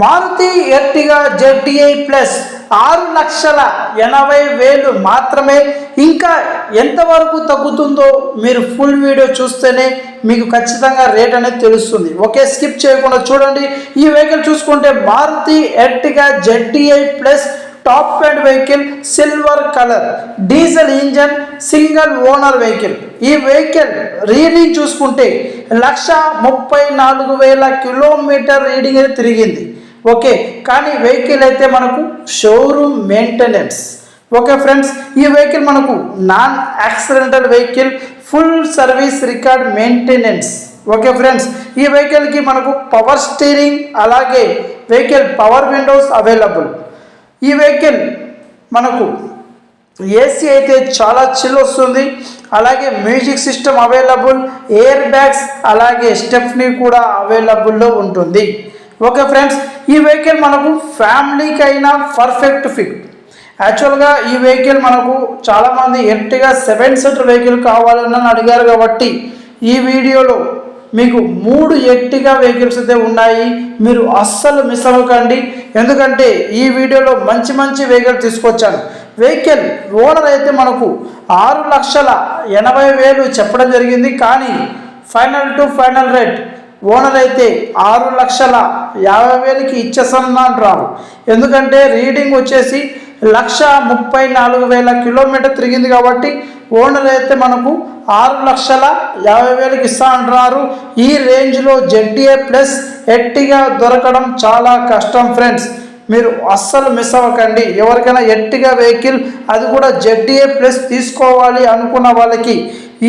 Maruti Ertiga ZDI plus ఆరు లక్షల ఎనభై వేలు మాత్రమే. ఇంకా ఎంతవరకు తగ్గుతుందో మీరు ఫుల్ వీడియో చూస్తేనే మీకు ఖచ్చితంగా రేట్ అనేది తెలుస్తుంది. ఓకే స్కిప్ చేయకుండా చూడండి. ఈ వెహికల్ చూసుకుంటే Maruti Ertiga ZDI plus top and vehicle silver colour diesel engine single owner vehicle. ఈ వెహికల్ రీడింగ్ చూసుకుంటే లక్ష ముప్పై నాలుగు వేల కిలోమీటర్ రీడింగ్ అయితే తిరిగింది. ఓకే కానీ వెహికల్ అయితే మనకు షోరూమ్ మెయింటెనెన్స్ ఓకే ఫ్రెండ్స్ ఈ వెహికల్ మనకు non accidental vehicle full service record maintenance okay friends ఈ వెహికల్కి మనకు పవర్ స్టీరింగ్ అలాగే వెహికల్ పవర్ విండోస్ అవైలబుల్ ఈ వెహికల్ మనకు ఏసీ అయితే చాలా చిల్ వస్తుంది. అలాగే music system available air bags అలాగే స్టెఫ్నీ కూడా అవైలబుల్లో ఉంటుంది. ఓకే ఫ్రెండ్స్ ఈ వెహికల్ మనకు ఫ్యామిలీకి అయినా పర్ఫెక్ట్ ఫిట్ యాక్చువల్గా ఈ వెహికల్ మనకు చాలామంది ఎర్టిగా సెవెన్ సీటర్ వెహికల్ కావాలని అడిగారు కాబట్టి ఈ వీడియోలో మీకు మూడు ఎర్టిగా వెహికల్స్ అయితే ఉన్నాయి. మీరు అస్సలు మిస్ అవ్వకండి. ఎందుకంటే ఈ వీడియోలో మంచి మంచి వెహికల్ తీసుకొచ్చాను. వెహికల్ ఓనర్ అయితే మనకు ఆరు లక్షల ఎనభై వేలు చెప్పడం జరిగింది. కానీ final to final rate owner అయితే ఆరు లక్షల యాభై వేలకి ఇచ్చేసన్నారు ఎందుకంటే రీడింగ్ వచ్చేసి లక్ష ముప్పై నాలుగు వేల కిలోమీటర్ తిరిగింది కాబట్టి ఓనర్ అయితే మనకు ఆరు లక్షల యాభై వేలకి ఇస్తా అంటున్నారు ఈ రేంజ్లో జెడ్డీఏ ప్లస్ ఎట్టిగా దొరకడం చాలా కష్టం ఫ్రెండ్స్. మీరు అస్సలు మిస్ అవ్వకండి. ఎవరికైనా ఎట్టిగా వెహికల్ అది కూడా జెడ్డీఏ ప్లస్ తీసుకోవాలి అనుకున్న వాళ్ళకి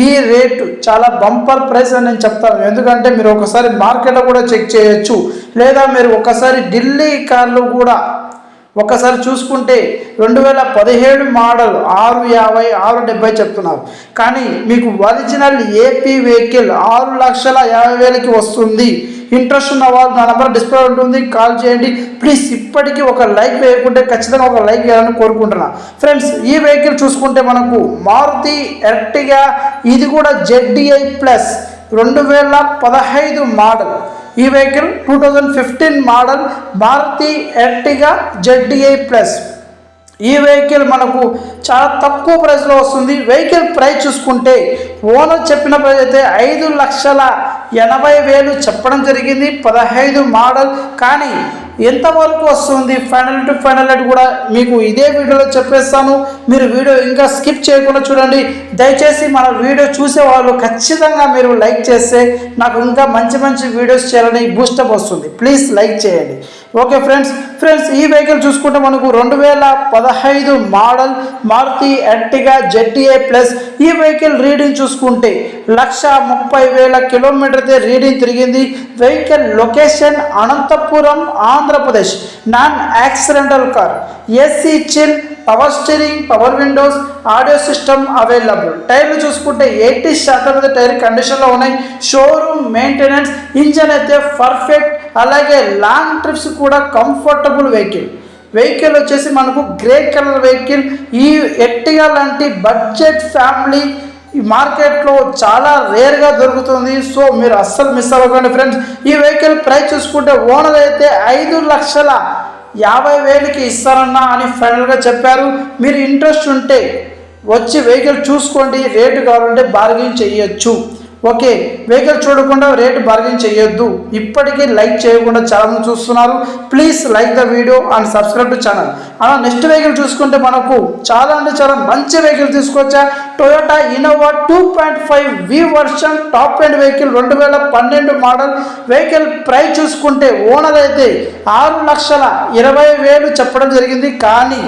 ఈ రేటు చాలా బంపర్ ప్రైస్ అని నేను చెప్తాను. ఎందుకంటే మీరు ఒకసారి మార్కెట్లో కూడా చెక్ చేయొచ్చు. లేదా మీరు ఒకసారి ఢిల్లీ కార్లు కూడా ఒకసారి చూసుకుంటే రెండు వేల పదిహేడు మోడల్ ఆరు యాభై ఆరు డెబ్బై చెప్తున్నారు. కానీ మీకు ఒరిజినల్ ఏపీ వెహికల్ ఆరు లక్షల యాభై వేలకి వస్తుంది. ఇంట్రెస్ట్ ఉన్న వాళ్ళు నా నెంబర్ డిస్ప్లే ఉంటుంది. కాల్ చేయండి. ప్లీజ్ ఇప్పటికీ ఒక లైక్ వేయకుంటే ఖచ్చితంగా ఒక లైక్ వేయాలని కోరుకుంటున్నా. ఫ్రెండ్స్ ఈ వెహికల్ చూసుకుంటే మనకు మారుతి ఎర్టిగా ఇది కూడా జెడ్డిఐ ప్లస్ రెండు వేల పదహైదు మోడల్. ఈ vehicle two thousand fifteen model Maruti Ertiga ZDI plus. ఈ వెహికల్ మనకు చాలా తక్కువ ప్రైస్లో వస్తుంది. వెహికల్ ప్రైస్ చూసుకుంటే ఓనర్ చెప్పిన ప్రైస్ అయితే ఐదు లక్షల ఎనభై వేలు చెప్పడం జరిగింది. పదహైదు మోడల్ కానీ ఎంతవరకు వస్తుంది? ఫైనల్ టు ఫైనల్ రేట్ కూడా మీకు ఇదే వీడియోలో చెప్పేస్తాను. మీరు వీడియో ఇంకా స్కిప్ చేయకుండా చూడండి. దయచేసి మన వీడియో చూసే వాళ్ళు ఖచ్చితంగా మీరు లైక్ చేస్తే నాకు ఇంకా మంచి మంచి వీడియోస్ చేయాలని బూస్టప్ వస్తుంది. ప్లీజ్ లైక్ చేయండి. ఓకే ఫ్రెండ్స్ ఫ్రెండ్స్ ఈ వెహికల్ చూసుకుంటే మనకు రెండు వేల పదహైదు model Maruti Ertiga ZTA plus ఈ వెహికల్ రీడింగ్ చూసుకుంటే లక్ష ముప్పై వేల కిలోమీటర్ అయితే రీడింగ్ తిరిగింది. Vehicle location Anantapuram Andhra Pradesh. Non accidental car. AC chill power steering power windows audio system available. టైర్లు చూసుకుంటే ఎయిటీ శాతం మీద టైర్ కండిషన్లో ఉన్నాయి. షోరూమ్ మెయింటెనెన్స్ ఇంజన్ అయితే పర్ఫెక్ట్. అలాగే లాంగ్ ట్రిప్స్ కూడా కంఫర్టబుల్ వెహికల్. వెహికల్ వచ్చేసి మనకు గ్రే కలర్ వెహికల్. ఈ ఎట్టిగా లాంటి బడ్జెట్ ఫ్యామిలీ ఈ మార్కెట్లో చాలా రేర్గా దొరుకుతుంది. సో మీరు అస్సలు మిస్ అవ్వకండి ఫ్రెండ్స్. ఈ వెహికల్ ప్రైస్ చూసుకుంటే ఓనర్ అయితే ఐదు లక్షల యాభై వేలకి ఇస్తారన్నా అని ఫైనల్గా చెప్పారు. మీరు ఇంట్రెస్ట్ ఉంటే వచ్చి వెహికల్ చూసుకోండి. రేటు కావాలంటే బార్గెన్ చేయొచ్చు. ఓకే వెహికల్ చూడకుండా రేటు బార్గెన్ చేయొద్దు. ఇప్పటికీ లైక్ చేయకుండా చాలామంది చూస్తున్నారు. Please like the video and subscribe to channel అలా నెక్స్ట్ వెహికల్ చూసుకుంటే మనకు చాలా అంటే చాలా మంచి వెహికల్ తీసుకొచ్చా. Toyota Innova two point five V version top end vehicle రెండు వేల పన్నెండు మోడల్ వెహికల్ ప్రైస్ చూసుకుంటే ఓనర్ అయితే ఆరు లక్షల ఇరవై వేలు చెప్పడం జరిగింది. కానీ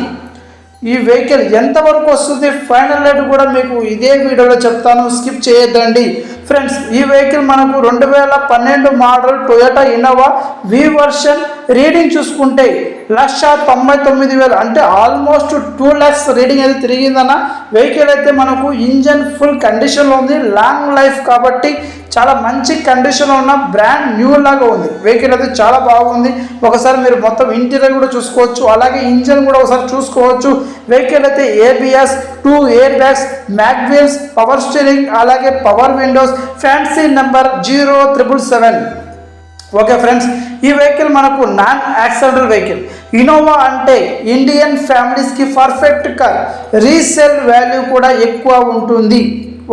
ఈ వెహికల్ ఎంతవరకు వస్తుంది? ఫైనల్ రేట్ కూడా మీకు ఇదే వీడియోలో చెప్తాను. స్కిప్ చేయొద్దండి. ఫ్రెండ్స్ ఈ వెహికల్ మనకు రెండు వేల పన్నెండు model Toyota Innova V version reading చూసుకుంటే లక్ష తొంభై తొమ్మిది వేలు అంటే ఆల్మోస్ట్ టూ ల్యాక్స్ రీడింగ్ అయితే తిరిగిందన్న వెహికల్ అయితే మనకు ఇంజన్ ఫుల్ కండిషన్లో ఉంది లాంగ్ లైఫ్ కాబట్టి చాలా మంచి కండిషన్లో ఉన్న బ్రాండ్ న్యూ లాగా ఉంది. వెహికల్ అయితే చాలా బాగుంది. ఒకసారి మీరు మొత్తం ఇంటీరియర్ కూడా చూసుకోవచ్చు. అలాగే ఇంజన్ కూడా ఒకసారి చూసుకోవచ్చు. వెహికల్ అయితే ABS two air bags mag wheels power steering అలాగే power windows fancy number zero triple seven okay friends ఈ వెహికల్ మనకు నాన్ యాక్సిడెంటల్ వెహికల్ ఇనోవా అంటే ఇండియన్ ఫ్యామిలీస్కి పర్ఫెక్ట్ కార్ రీసేల్ వాల్యూ కూడా ఎక్కువ ఉంటుంది.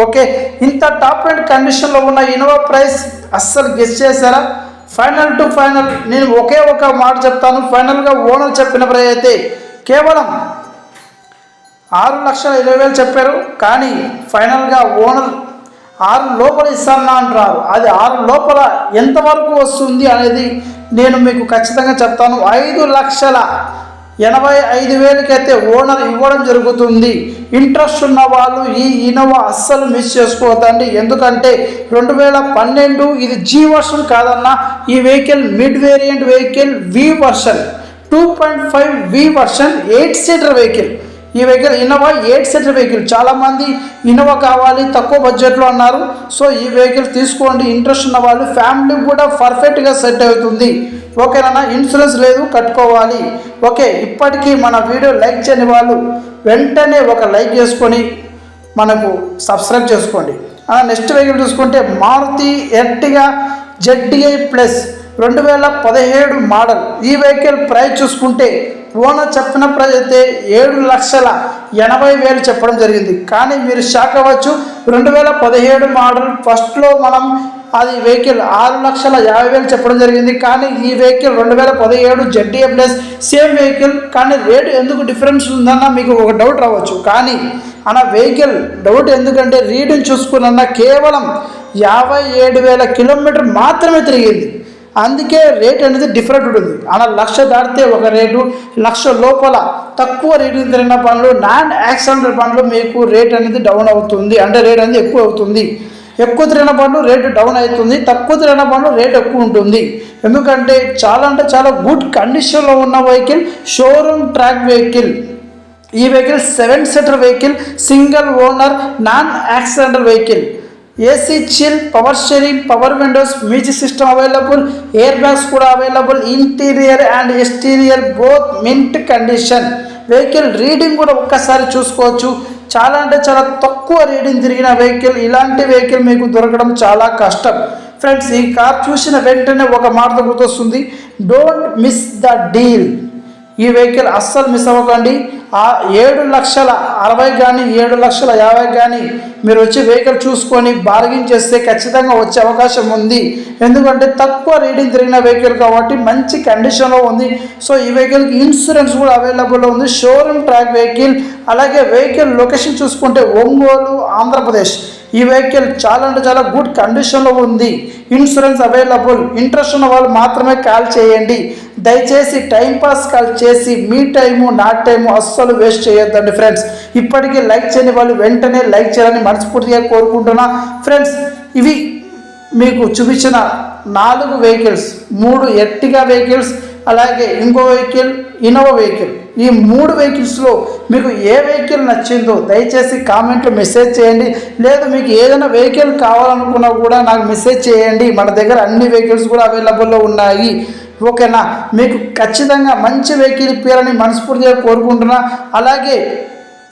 ఓకే ఇంత టాప్ అండ్ కండిషన్లో ఉన్న ఇనోవా ప్రైస్ అస్సలు గెస్ చేశారా? ఫైనల్ టు ఫైనల్ నేను ఒకే ఒక మాట చెప్తాను. ఫైనల్గా ఓనర్ చెప్పిన ప్రైస్ అయితే కేవలం ఆరు లక్షల ఇరవై వేలు చెప్పారు. కానీ ఫైనల్గా ఓనర్ ఆరు లోపల ఇస్తానా అంటున్నారు. అది ఆరు లోపల ఎంతవరకు వస్తుంది అనేది నేను మీకు ఖచ్చితంగా చెప్తాను. ఐదు లక్షల ఎనభై ఐదు వేలకైతే ఓనర్ ఇవ్వడం జరుగుతుంది. ఇంట్రెస్ట్ ఉన్న వాళ్ళు ఈ ఇనోవా అస్సలు మిస్ చేసుకోవద్దండి. ఎందుకంటే రెండు వేల పన్నెండు ఇది జీ వర్షన్ కాదన్న ఈ vehicle mid variant vehicle V version two point five V version eight seater vehicle. ఈ vehicle Innova eight seater vehicle. చాలామంది ఇన్నోవా కావాలి తక్కువ బడ్జెట్లో అన్నారు. సో ఈ వెహికల్ తీసుకోండి ఇంట్రెస్ట్ ఉన్న వాళ్ళు ఫ్యామిలీ కూడా పర్ఫెక్ట్గా సెట్ అవుతుంది. ఓకేనా ఇన్సూరెన్స్ లేదు కట్టుకోవాలి. ఓకే ఇప్పటికీ మన వీడియో లైక్ చేయని వాళ్ళు వెంటనే ఒక లైక్ చేసుకొని మనకు సబ్స్క్రైబ్ చేసుకోండి. నెక్స్ట్ వెహికల్ చూసుకుంటే మారుతి ఎర్టిగా జెడ్డిఐ ప్లస్ రెండు వేల పదిహేడు మోడల్. ఈ వెహికల్ ప్రైస్ చూసుకుంటే ఓన చెప్పిన ప్రైస్ అయితే ఏడు లక్షల ఎనభై వేలు చెప్పడం జరిగింది. కానీ మీరు షాక్ అవ్వచ్చు రెండు వేల పదిహేడు మోడల్ ఫస్ట్లో మనం అది వెహికల్ ఆరు లక్షల యాభై వేలు చెప్పడం జరిగింది. కానీ ఈ వెహికల్ రెండు వేల పదిహేడు జెడ్డీఏ ప్లస్ సేమ్ వెహికల్ కానీ రేటు ఎందుకు డిఫరెన్స్ ఉందన్న మీకు ఒక డౌట్ రావచ్చు. కానీ అన్న వెహికల్ డౌట్ ఎందుకంటే రీడింగ్ చూసుకున్న కేవలం యాభై ఏడు వేల కిలోమీటర్ మాత్రమే తిరిగింది. అందుకే రేట్ అనేది డిఫరెంట్ ఉంటుంది. అలా లక్ష దాటితే ఒక రేటు లక్ష లోపల తక్కువ రేటు తిరిగిన పనులు నాన్ యాక్సిడెంటల్ పనులు మీకు రేట్ అనేది డౌన్ అవుతుంది. అంటే రేట్ అనేది ఎక్కువ అవుతుంది. ఎక్కువ తిరిగిన పనులు రేటు డౌన్ అవుతుంది. తక్కువ తిరిగిన పనులు రేట్ ఎక్కువ ఉంటుంది. ఎందుకంటే చాలా అంటే చాలా గుడ్ కండిషన్లో ఉన్న వెహికల్ షోరూమ్ ట్రాక్ వెహికల్ ఈ vehicle seven seater vehicle single owner non accidental vehicle AC chill power steering power windows music system available air bags కూడా available interior and exterior both mint condition vehicle reading కూడా ఒక్కసారి చూసుకోవచ్చు. చాలా అంటే చాలా తక్కువ reading తిరిగిన వెహికల్ ఇలాంటి వెహికల్ మీకు దొరకడం చాలా కష్టం. ఫ్రెండ్స్ ఈ కార్ చూసిన వెంటనే ఒక మాట గుర్తొస్తుంది. డోంట్ మిస్ ద డీల్ ఈ వెహికల్ అస్సలు మిస్ అవ్వకండి. ఆ ఏడు లక్షల అరవై కానీ ఏడు లక్షల యాభై కానీ మీరు వచ్చి వెహికల్ చూసుకొని బార్గింగ్ చేస్తే ఖచ్చితంగా వచ్చే అవకాశం ఉంది. ఎందుకంటే తక్కువ రీడింగ్ తిరిగిన వెహికల్ కాబట్టి మంచి కండిషన్లో ఉంది. సో ఈ వెహికల్కి ఇన్సూరెన్స్ కూడా అవైలబుల్లో ఉంది. షోరూమ్ ట్రాక్ వెహికల్ అలాగే వెహికల్ లొకేషన్ చూసుకుంటే ఒంగోలు ఆంధ్రప్రదేశ్. ఈ వెహికల్ చాలా అంటే చాలా గుడ్ కండిషన్లో ఉంది. ఇన్సూరెన్స్ అవైలబుల్ ఇంట్రెస్ట్ ఉన్న వాళ్ళు మాత్రమే కాల్ చేయండి. దయచేసి టైంపాస్ కాల్ చేసి మీ టైము నా టైము అస్సలు వేస్ట్ చేయొద్దండి ఫ్రెండ్స్ ఇప్పటికీ లైక్ చేయని వాళ్ళు వెంటనే లైక్ చేయాలని మనస్ఫూర్తిగా కోరుకుంటున్నా. ఫ్రెండ్స్ ఇవి మీకు చూపించిన నాలుగు వెహికల్స్ మూడు ఎర్టిగా వెహికల్స్ అలాగే ఇంకో వెహికల్ ఇన్నోవా వెహికల్. ఈ మూడు వెహికల్స్లో మీకు ఏ వెహికల్ నచ్చిందో దయచేసి కామెంట్లో మెసేజ్ చేయండి. లేదు మీకు ఏదైనా వెహికల్ కావాలనుకున్నా కూడా నాకు మెసేజ్ చేయండి. మన దగ్గర అన్ని వెహికల్స్ కూడా అవైలబుల్లో ఉన్నాయి. ఓకేనా? మీకు ఖచ్చితంగా మంచి వెహికల్ పేరని మనస్ఫూర్తిగా కోరుకుంటున్నా. అలాగే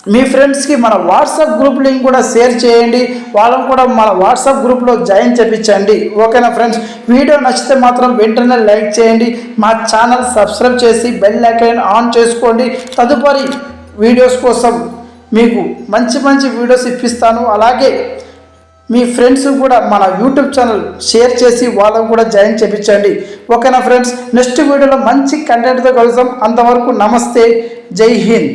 మీ ఫ్రెండ్స్కి మన వాట్సాప్ గ్రూప్ లింక్ కూడా షేర్ చేయండి. వాళ్ళని కూడా మన వాట్సాప్ గ్రూప్లో జాయిన్ చేపించండి. ఓకేనా ఫ్రెండ్స్ వీడియో నచ్చితే మాత్రం వెంటనే లైక్ చేయండి. మా ఛానల్ సబ్స్క్రైబ్ చేసి బెల్ ఐకాన్ ఆన్ చేసుకోండి. తదుపరి వీడియోస్ కోసం మీకు మంచి మంచి వీడియోస్ ఇప్పిస్తాను. అలాగే మీ ఫ్రెండ్స్ కూడా మన యూట్యూబ్ ఛానల్ షేర్ చేసి వాళ్ళకు కూడా జాయిన్ చేయించండి ఓకేనా ఫ్రెండ్స్ నెక్స్ట్ వీడియోలో మంచి కంటెంట్తో కలుద్దాం. అంతవరకు నమస్తే. జై హింద్.